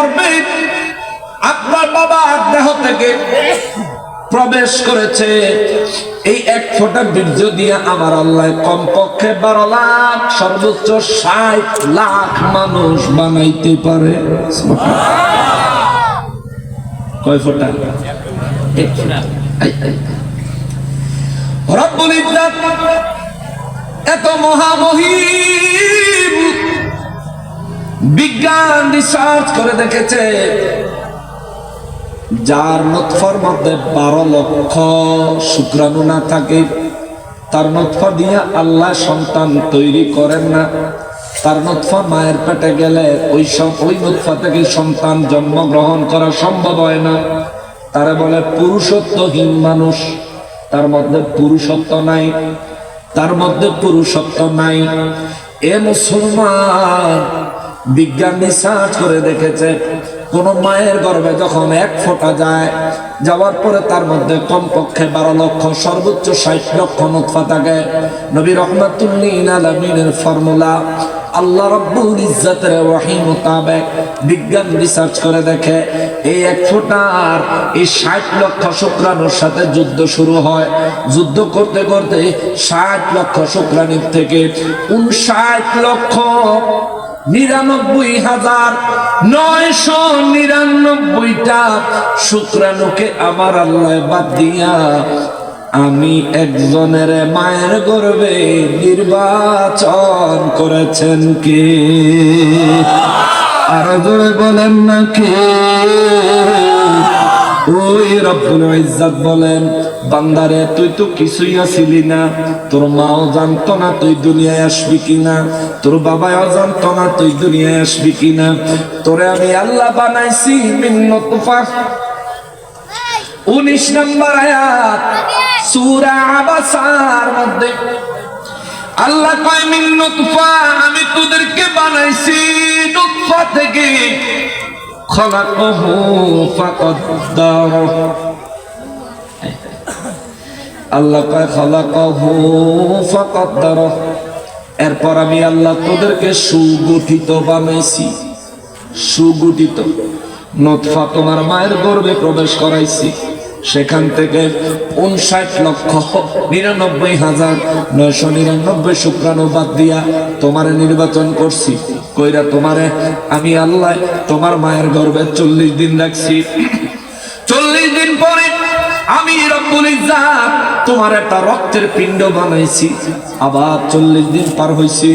গর্বে আপনার বাবা দেহ থেকে প্রবেশ করেছে। এই এক ফোঁটা বীর্য দিয়ে আমার আল্লাহ কমপক্ষে বারো লাখ, সর্বোচ্চ ষাট লাখ মানুষ বানাইতে পারে। কয় ফোঁটা। রব্বুল ইজ্জত এত মহামহিম। বিজ্ঞান রিসার্চ করে দেখেছে, যার নৎফর মধ্যে বারো লক্ষ শুক্রাণু না থাকে। তার নৎফা দিয়ে আল্লাহ সন্তান তৈরি করেন না। তার নৎফা মায়ের পেটে গেলে ওই সব ওই নৎফা থেকে সন্তান জন্মগ্রহণ করা সম্ভব হয় না। তারা বলে, পুরুষত্বহীন মানুষ। তার মধ্যে পুরুষত্ব নাই। তার মধ্যে পুরুষত্ব নাই। এ মুসলমান বিজ্ঞান রিসার্চ করে দেখেছে, কোন মায়ের গর্ভে যখন এক ফোঁটা যায়, যাওয়ার পরে তার মধ্যে কমপক্ষে বারো লক্ষ, সর্বোচ্চ ষাট লক্ষ নুৎফা থাকে। নবী রহমাতুল্লিন আলমিনের ফর্মুলা, আল্লাহ রব্বুল ইজ্জতের ওয়াহি মোতাবেক বিজ্ঞান রিসার্চ করে দেখে, এই এক ফোঁটার এই ষাট লক্ষ শুক্রাণুর সাথে যুদ্ধ শুরু হয়। যুদ্ধ করতে করতে ষাট লক্ষ শুক্রাণুর থেকে উনষাট লক্ষ নিরানব্বই হাজার নয়শো নিরানব্বইটা শুক্রাণুকে আমার আল্লাহ বাদ দিয়া আমি একজনের মায়ের গর্বে নির্বাচন করেছেন কে? আর জোরে বলেন না কে? ওই রব্বুল ইজ্জত বলেন বান্দারে, তুই তো কিছুই আসিলি না। তোর মাও জানতো না তুই দুনিয়ায় আসবি কিনা তোর বাবাও জানতো না তুই দুনিয়ায় আসবি কিনা তোরে আমি আল্লাহ বানাইছি মিন্নতুফা উনিশ নম্বর আয়াত, সূরা আবাসার মধ্যে। আল্লাহ কয়, মিন নুতফা, আমি তোদেরকে বানাইছি নুতফা থেকে। খলাকহু ফাকদ্দার আল্লাহ কয়, খলাকহু ফাকদ্দার। এরপর আমি আল্লাহ তোদেরকে সুগঠিত বানাইছি। সুগঠিত। নতফা তোমার মায়ের গর্ভে প্রবেশ করাইছি। সেখান থেকে উনষাট লক্ষ নিরানব্বই হাজার নয়শো নিরানব্বই শুক্রাণু বাদ দিয়া তোমারে নির্বাচন করছি। কইরা তোমারে আমি আল্লাহ তোমার মায়ের গর্ভে চল্লিশ দিন রাখছি। আমি রব্বুল ইজ্জাত তোমার একটা রক্তের পিণ্ড বানাইছি। আবার চল্লিশ দিন পার হয়েছি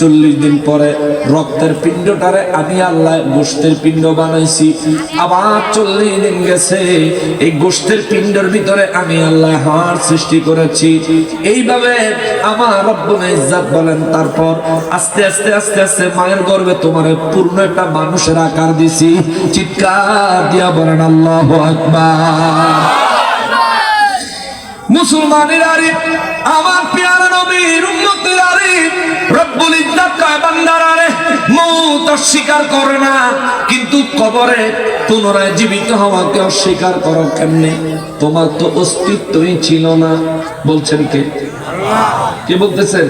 চল্লিশ দিন পরে রক্তের পিণ্ডটারে আমি আল্লাহ গোষ্ঠের পিণ্ড বানাইছি। আবার চল্লিশ দিন গেছে, এই গোষ্ঠের পিণ্ডের ভিতরে আমি আল্লাহ হাড় সৃষ্টি করেছি। এইভাবে আমার রব্বুল ইজ্জাত বলেন, তারপর আস্তে আস্তে আস্তে আস্তে মায়ের গর্বে তোমার পূর্ণ একটা মানুষের আকার দিছি। চিৎকার দিয়া বলেন, আল্লাহ আকবার। মুসলমানের আরে, আমার নবীর উম্মতের আরে, রব্বুল ইজ্জত আরে, মৌত অস্বীকার করে না। কিন্তু কবরে পুনরায় জীবিত হওয়াকে অস্বীকার করো কেমনে? তোমার তো অস্তিত্বই ছিল না। বলছেন কে? কে বলতেছেন?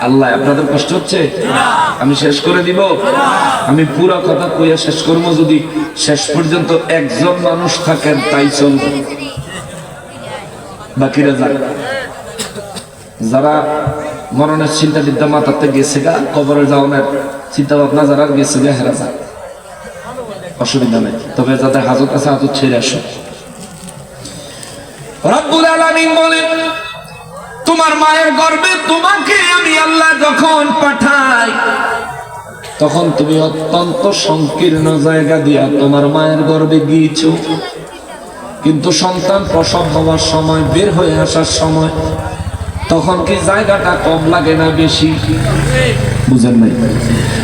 আল্লাহ, আপনাদের কষ্ট হচ্ছে? আমি শেষ করে দিব। আমি পুরো কথা কইয়া শেষ করব যদি। শেষ পর্যন্ত একজন মানুষ থাকেন, তাই চলবে। বাকিরা যাক যারা মরণের চিন্তা বিদ্যা মাথাতে গেছে গা, কবরে যাওয়ার চিন্তা ভাবনা যারা গেছে গা, হেরা যাক অসুবিধা নেই। তবে যাদের হাজত আছে, হাজত ছেড়ে আসো। রব্বুল আলামিন বলেন, তোমার মায়ের গর্ভে তোমাকে আমি আল্লাহ যখন পাঠাই, তখন তুমি অত্যন্ত সংকীর্ণ জায়গা দিয়া তোমার মায়ের গর্ভে গিয়েছো। কিন্তু সন্তান প্রসব হওয়ার সময়, বের হয়ে আসার সময়, তখন কি জায়গাটা কম লাগে না বেশি? বুঝেন নাই?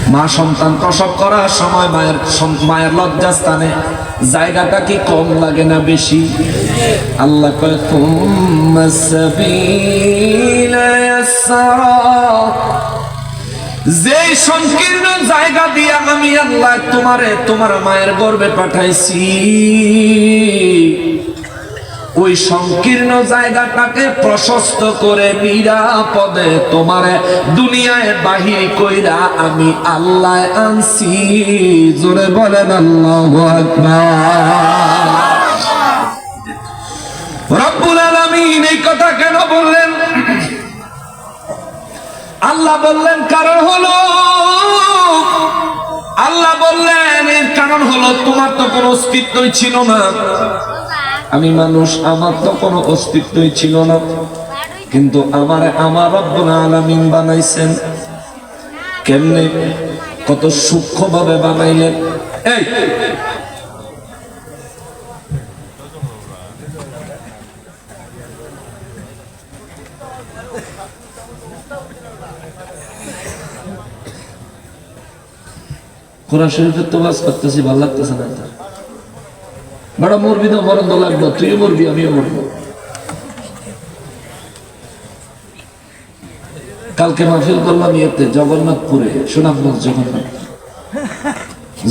মা সন্তান প্রসব করার সময় মায়ের মায়ের লজ্জাস্থানে জায়গাটা কি কম লাগে না বেশি? আল্লাহ কয় "থুম্মা সাবিলা ইয়াসসারা।" যে সংকীর্ণ জায়গা দিয়ে আমি আল্লাহ তোমারে, তোমার মায়ের গর্বে পাঠাইছি। ওই সংকীর্ণ জায়গাটাকে প্রশস্ত করে নিরাপদে তোমারে দুনিয়ায় বাহির কইরা আমি আল্লাহ আনছি। জোরে বলেন আল্লাহু রব্বুল আলামিন এই কথা কেন বললেন? আল্লাহ বললেন, কারণ হলো আল্লাহ বললেন, এর কারণ হলো তোমার তো কোনো অস্তিত্বই ছিল না। আমি মানুষ, আমার তো কোনো অস্তিত্বই ছিল না। কিন্তু আমার আমার আলামিন বানাইছেন। কেমনে? কত সূক্ষ্মভাবে বানাইলেন। এই কোরআন শরীফের তো বাস করতেছি ভালো লাগতেছে না তার বড় মরবি তো মরণ তো লাগবে তুইও মরবি আমিও মরবো। কালকে মাহফিল করলাম ইয়েতে জগন্নাথপুরে সুনামগঞ্জ জগন্নাথ।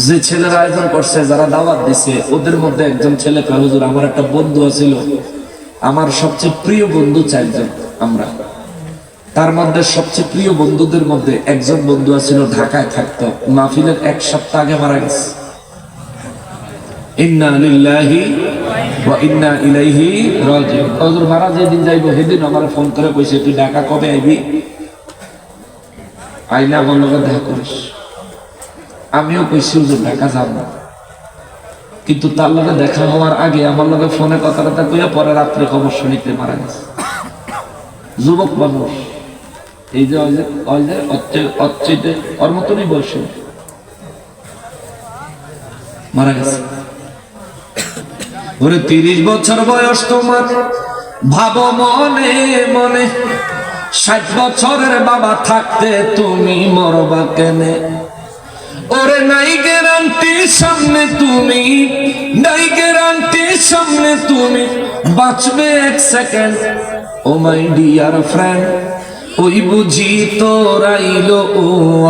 যে ছেলের আয়োজন করছে যারা দাওয়াত দিছে ওদের মধ্যে একজন ছেলে কয়, আমার একটা বন্ধু আছিল। আমার সবচেয়ে প্রিয় বন্ধু চারজন আমরা। তার মধ্যে সবচেয়ে প্রিয় বন্ধুদের মধ্যে একজন বন্ধু আছিল ঢাকায় থাকতো। মাহফিলের এক সপ্তাহ আগে মারা গেছে। ইন্না ইন্না ইলাইহি যেদিন ফোন তুই ঢাকা কবে আমার দেখা করিস। আমিও ঢাকা যাব না। কিন্তু তার লগে দেখা হওয়ার আগে আমার লগে ফোনে কথা কথা কইয়া পরে রাত্রে খবর শুনিতে মারা গেছে। যুবক মানুষ। এই যে অচ্চেতে ওর মতনই বয়সে। মারা গেছে। ওরে তিরিশ বছর বয়স তোমার, ভাবো মনে মনে। ষাট বছরের বাবা থাকতে তুমি মরবা কেনে? ওরে নাই গ্যারান্টি সামনে তুমি, নাই গ্যারান্টি সামনে তুমি। বাঁচবে এক second oh my dear friend ওই বুঝি তোরাইলো ও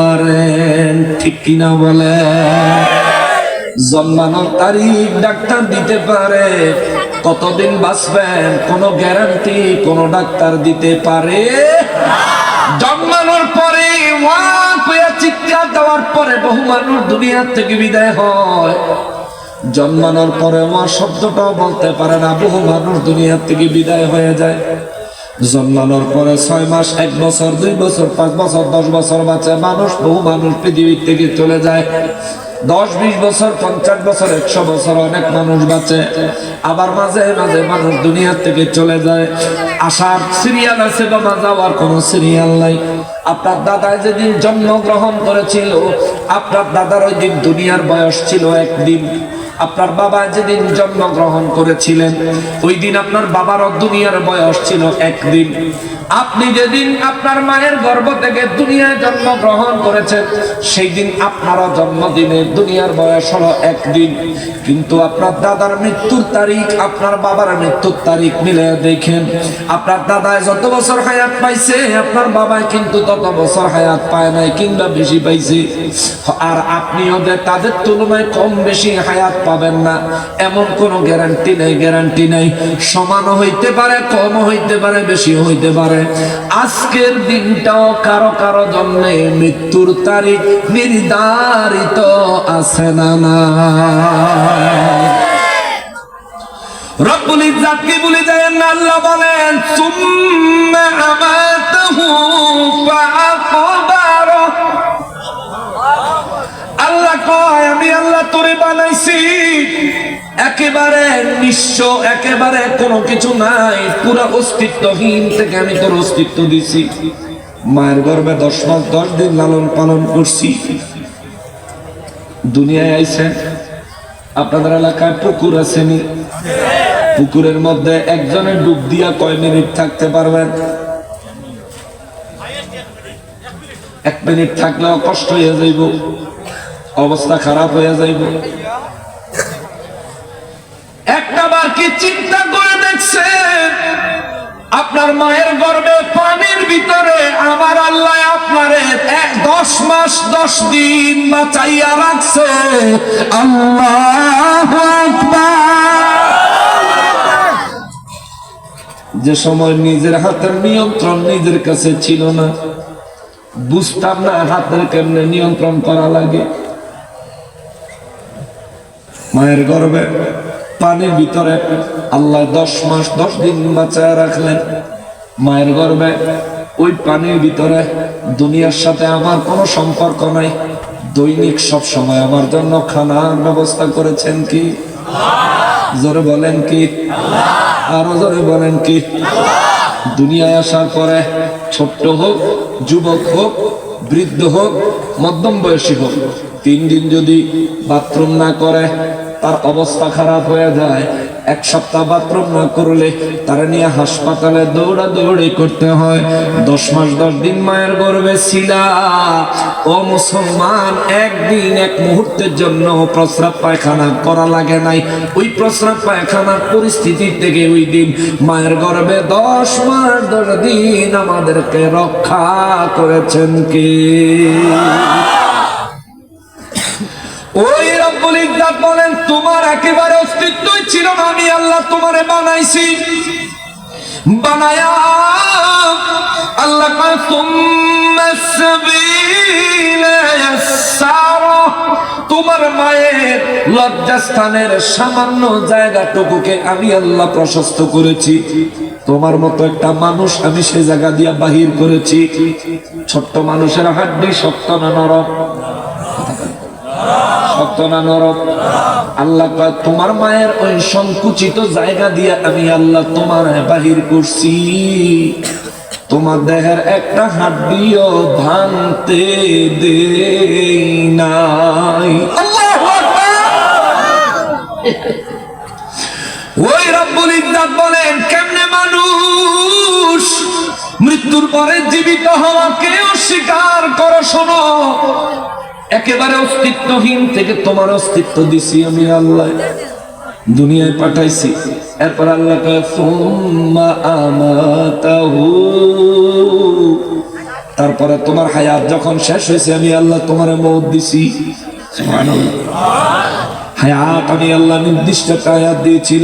আরেন ঠিক কিনা বলে? জন্মানোর তারিখ ডাক্তার দিতে পারে। কতদিন বাঁচবেন কোনো গ্যারান্টি কোন ডাক্তার দিতে পারে? জন্মানোর পরে ওয়া চিৎকার দেওয়ার পরে বহু মানুষ দুনিয়া থেকে বিদায় হয়। জন্মানোর পরে মা শব্দটাও বলতে পারে না, বহু মানুষ দুনিয়া থেকে বিদায় হয়ে যায়। জন্মানোর পরে ছয় মাস, এক বছর, দুই বছর, পাঁচ বছর, দশ বছর বাঁচে মানুষ, বহু মানুষ পৃথিবীর থেকে চলে যায়। দশ, বিশ বছর, পঞ্চাশ বছর, একশো বছর অনেক মানুষ বাঁচে। আবার মাঝে মাঝে মানুষ দুনিয়ার থেকে চলে যায়। আসার সিরিয়াল আছে বা মা যাওয়ার কোনো সিরিয়াল নাই। আপনার দাদা যেদিন জন্মগ্রহণ করেছিল, আপনার দাদার ওই দিন দুনিয়ার বয়স ছিল একদিন। আপনার বাবা যেদিন জন্মগ্রহণ করেছিলেন, ওই দিন আপনার বাবারও দুনিয়ার বয়স ছিল একদিন। আপনি যেদিন আপনার মায়ের গর্ভ থেকে দুনিয়ায় জন্মগ্রহণ করেছেন সেই দিন আপনারও জন্মদিনে দুনিয়ার বয়স হলো একদিন। কিন্তু আপনার দাদার মৃত্যুর তারিখ, আপনার বাবার মৃত্যুর তারিখ মিলে দেখেন। আপনার দাদায় যত বছর হায়াত পাইছে, আপনার বাবায় কিন্তু তত বছর হায়াত পায় নাই, কিংবা বেশি পাইছে। আর আপনিও তাদের তুলনায় কম বেশি হায়াত পাবেন না। এমন কোনো গ্যারান্টি নেই গ্যারান্টি নেই। সমানও হইতে পারে, কমও হইতে পারে বেশি হইতে পারে। আজকের দিনটাও কারও কারও জন্য মৃত্যুর তারিখ নির্ধারিত আছে না না রব্বুল আল্লাহ বলেন, সুম্মা আমাতাহু বানাইছি। একেবারে নিঃস্ব, একেবারে কোনো কিছু নাই। পুরা অস্তিত্বহীন থেকে আমি তোর অস্তিত্ব দিছি। মায়ের গর্ভে দশ মাস, দশ দিন লালন পালন করছি। দুনিয়ায় আইছেন আপনাদের এলাকায় পুকুর আসেনি পুকুরের মধ্যে একজনে ডুব দিয়া কয় মিনিট থাকতে পারবেন? এক মিনিট থাকলেও কষ্ট হয়ে যাইব। অবস্থা খারাপ হয়ে যাইব। একটা বার কি চিন্তা করে দেখছেন? আপনার মায়ের গর্ভে পানির ভিতরে আমার আল্লাহ আপনারে দশ মাস, দশ দিন বাঁচাইয়া রাখছে। আল্লাহ যে সময় নিজের হাতের নিয়ন্ত্রণ নিজের কাছে ছিল না, বুঝতাম না হাতের কেমনে নিয়ন্ত্রণ করা লাগে। মায়ের গর্বে পানির ভিতরে আল্লাহ দশ মাস, দশ দিন বাঁচায় রাখলেন। মায়ের গর্বে ওই পানির ভিতরে দুনিয়ার সাথে আমার কোনো সম্পর্ক নাই। দৈনিক সব সময় আমার জন্য খানার ব্যবস্থা করেছেন কি? জোরে বলেন কি? আরও জোরে বলেন কি? দুনিয়ায় আসার পরে ছোট্ট হোক, যুবক হোক, বৃদ্ধ হোক, মধ্যম বয়সী হোক, তিন দিন যদি বাথরুম না করে তার অবস্থা খারাপ হয়ে যায়। এক সপ্তাহ বাথরুম না করলে তারা নিয়ে হাসপাতালে দৌড়া দৌড়ি করতে হয়। দশ মাস, দশ দিন মায়ের গর্বে ছিলা। ও মুসলমান, একদিন এক মুহূর্তের জন্য প্রস্রাব পায়খানা করা লাগে নাই। ওই প্রস্রাব পায়খানার পরিস্থিতি থেকে ওই দিন মায়ের গর্বে দশ মাস, দশ দিন আমাদেরকে রক্ষা করেছেন কে ওই রব্বুল বলেন, তোমার একেবারে অস্তিত্বই ছিল না, আমি আল্লাহ তোমারে বানাইছি। বানায়া আল্লাহ তোমার মায়ের লজ্জাস্থানের সামান্য জায়গাটুকুকে আমি আল্লাহ প্রশস্ত করেছি। তোমার মতো একটা মানুষ আমি সে জায়গা দিয়া বাহির করেছি। ছোট্ট মানুষের হাড্ডি শক্ত না নরম। তোমার মায়ের ওই সংকুচিত জায়গা দিয়ে আমি আল্লাহ তোমার বাহির করছি। তোমার দেহের একটা হাড্ডিও ভাঙতে দে নাই। ওই রব্বুল ইজ্জাত বলেন, কেমনে মানুষ মৃত্যুর পরে জীবিত হওয়াকে অস্বীকার করো, শোনো। একেবারে অস্তিত্বহীন থেকে তোমার অস্তিত্ব দিছি আমি আল্লাহ। দুনিয়ায় পাঠাইছি। এরপর আল্লাহ তারপরে তোমার হায়াত যখন শেষ হয়েছে, আমি আল্লাহ তোমার মৌত দিছি। হায়াত আমি আল্লাহ নির্দিষ্ট হায়াত দিয়েছিলাম।